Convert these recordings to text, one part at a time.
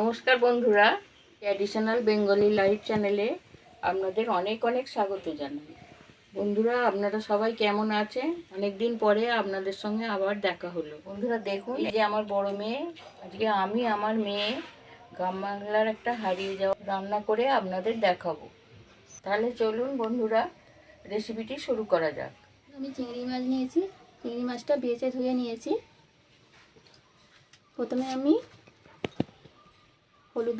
নমস্কার বন্ধুরা traditional Bengali live চ্যানেলে আপনাদের অনেক অনেক স্বাগত জানাই। বন্ধুরা, আপনারা সবাই কেমন আছেন? অনেক দিন পরে আপনাদের সঙ্গে আবার দেখা হলো। বন্ধুরা, দেখুন, এই যে আমার বড় মেয়ে, আজকে আমি আমার মেয়ে গ্রাম বাংলার একটা হারিয়ে যাওয়া রান্না করে আপনাদের দেখাবো। তাহলে চলুন বন্ধুরা রেসিপিটি শুরু করা যাক। আমি চিংড়ি মাছ নিয়েছি, চিংড়ি মাছটা বেছে ধুয়ে নিয়েছি। প্রথমে আমি হলুদ।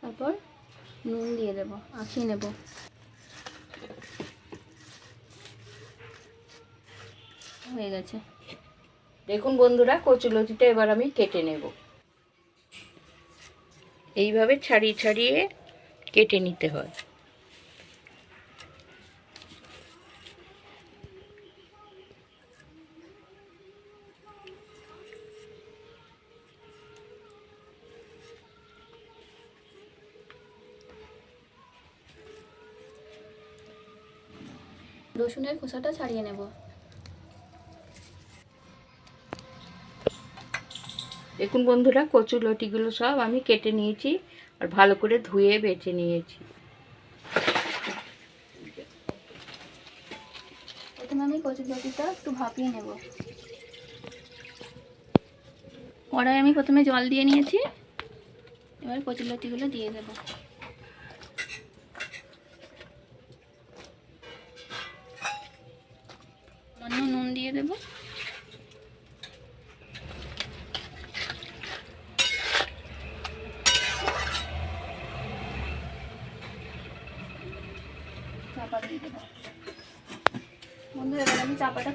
তারপর নুন দিয়ে দেবো, আঁকিয়ে নেব। হয়ে গেছে। দেখুন বন্ধুরা কচুলতিটা এবার আমি কেটে নেব। এইভাবে ছাড়িয়ে ছাড়িয়ে কেটে নিতে হয়। রসুনের খোসাটা ছাড়িয়ে নেব। দেখুন বন্ধুরা কচু লতিগুলো সব আমি কেটে নিয়েছি আর ভালো করে ধুয়ে বেছে নিয়েছি। প্রথমে আমি কচুর লতিটা একটু ভাপিয়ে নেব। কড়াই আমি প্রথমে জল দিয়ে নিয়েছি। এবার কচুর লতিগুলো দিয়ে দেবো। দিয়ে দেবো। বন্ধু, এবার আমি চাপাটা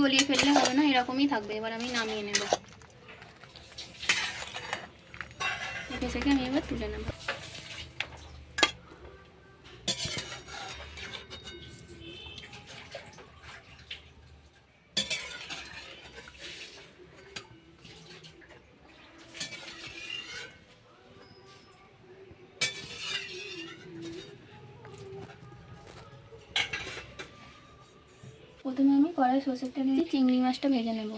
গলিয়ে ফেললে হবে না? এরকমই থাকবে। এবার আমি নামিয়ে নেব। আমি এবার তুলে নেব। কড়াই সর্ষের তেল দিয়ে চিংড়ি মাছটা ভেজে নেব।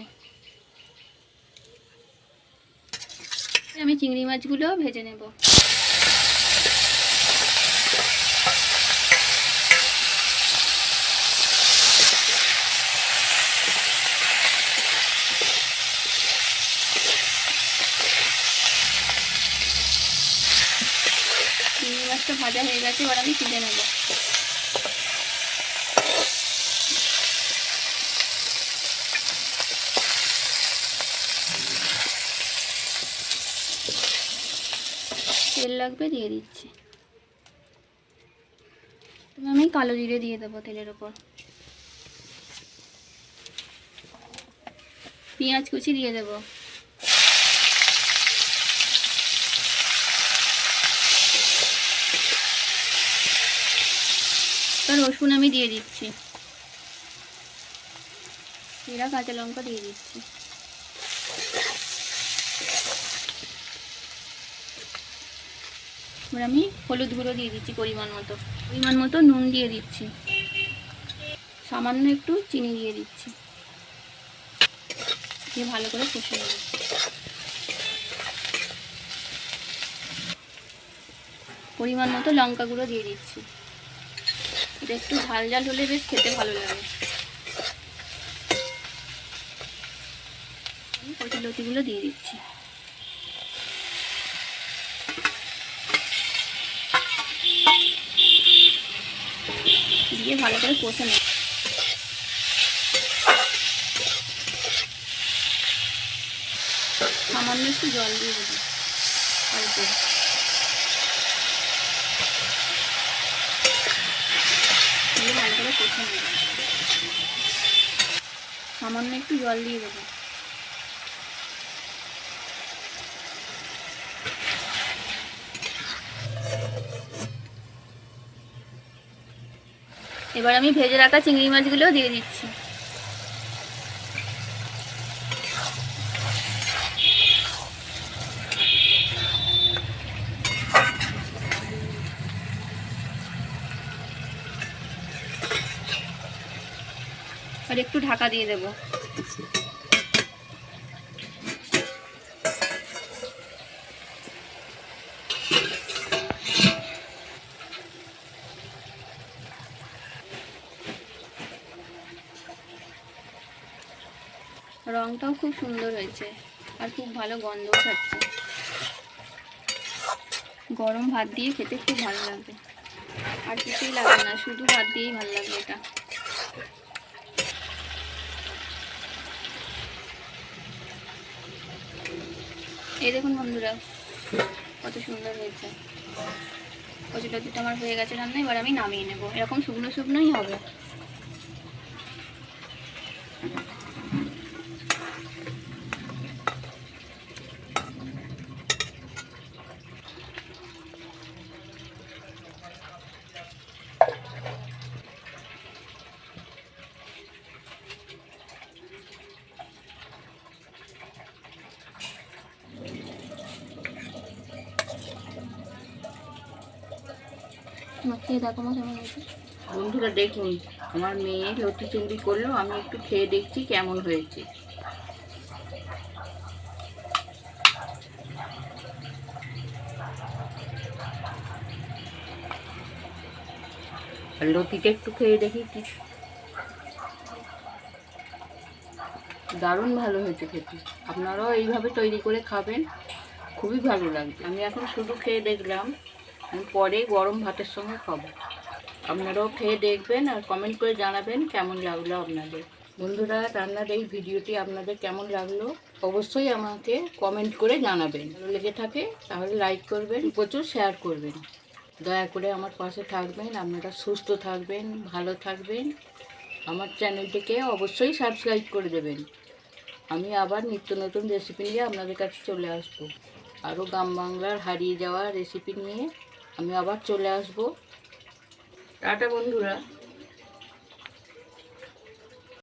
আমি চিংড়ি মাছগুলো ভেজে নেব। চিংড়ি মাছটা ভাজা হয়ে গেছে, এবার আমি তুলে নেব। তেল লাগবে দিয়ে দিচ্ছি। তবে আমি কালো জিরে দিয়ে দেবো তেলের ওপর। পেঁয়াজ কুচি দিয়ে দেবো। রসুন আমি দিয়ে দিচ্ছি। জিরা, কাঁচা লঙ্কা দিয়ে দিচ্ছি। এবার আমি হলুদ গুঁড়ো দিয়ে দিচ্ছি পরিমাণ মতো। পরিমাণ মতো নুন দিয়ে দিচ্ছি। সামান্য একটু চিনি দিয়ে দিচ্ছি। দিয়ে ভালো করে কষে নেব। পরিমাণ মতো লঙ্কা গুঁড়ো দিয়ে দিচ্ছি। এটা একটু ঝাল ঝাল হলে বেশ খেতে ভালো লাগে। কচি লতিগুলো দিয়ে দিচ্ছি। দিয়ে ভালো করে কষে নেব। সামান্য একটু জল দিয়ে দেবো ভালো করে কষে নেব। সামান্য একটু জল দিয়ে দেবো। এবার আমি ভেজে রাখা চিংড়ি মাছগুলো দিয়ে দিচ্ছি। আর একটু ঢাকা দিয়ে দেবো। রংটাও খুব সুন্দর হয়েছে আর খুব ভালো গন্ধও থাকছে। গরম ভাত দিয়ে খেতে খুব ভালো লাগবে। আর কিছুই লাগবে না, শুধু ভাত দিয়েই ভালো লাগবে এটা। এই দেখুন বন্ধুরা, কত সুন্দর হয়েছে। কচি টচিটা আমার হয়ে গেছে রান্না, এবার আমি নামিয়ে নেব। এরকম শুকনো শুকনোই হবে। দেখো মা কেমন হয়েছে বন্ধুরা, দেখুন, আমার মেয়ে লতি চিংড়ি করল, আমি একটু খেয়ে দেখছি কেমন হয়েছে। লতিটা একটু খেয়ে দেখি কি। দারুণ ভালো হয়েছে খেতে। আপনারাও এইভাবে তৈরি করে খাবেন, খুবই ভালো লাগবে আমি এখন শুধু খেয়ে দেখলাম। আমি পরে গরম ভাতের সঙ্গে খাব। আপনারাও খেয়ে দেখবেন আর কমেন্ট করে জানাবেন কেমন লাগল আপনাদের। বন্ধুরা, রান্নার এই ভিডিওটি আপনাদের কেমন লাগল অবশ্যই আমাকে কমেন্ট করে জানাবেন। ভালো লেগে থাকে তাহলে লাইক করবেন, প্রচুর শেয়ার করবেন। দয়া করে আমার পাশে থাকবেন, আপনারা সুস্থ থাকবেন, ভালো থাকবেন। আমার চ্যানেলটিকে অবশ্যই সাবস্ক্রাইব করে দেবেন। আমি আবার নিত্য নতুন রেসিপি নিয়ে আপনাদের কাছে চলে আসব। আরও গ্রাম বাংলার হারিয়ে যাওয়া রেসিপি নিয়ে আমি আবার চলে আসব। টাটা বন্ধুরা।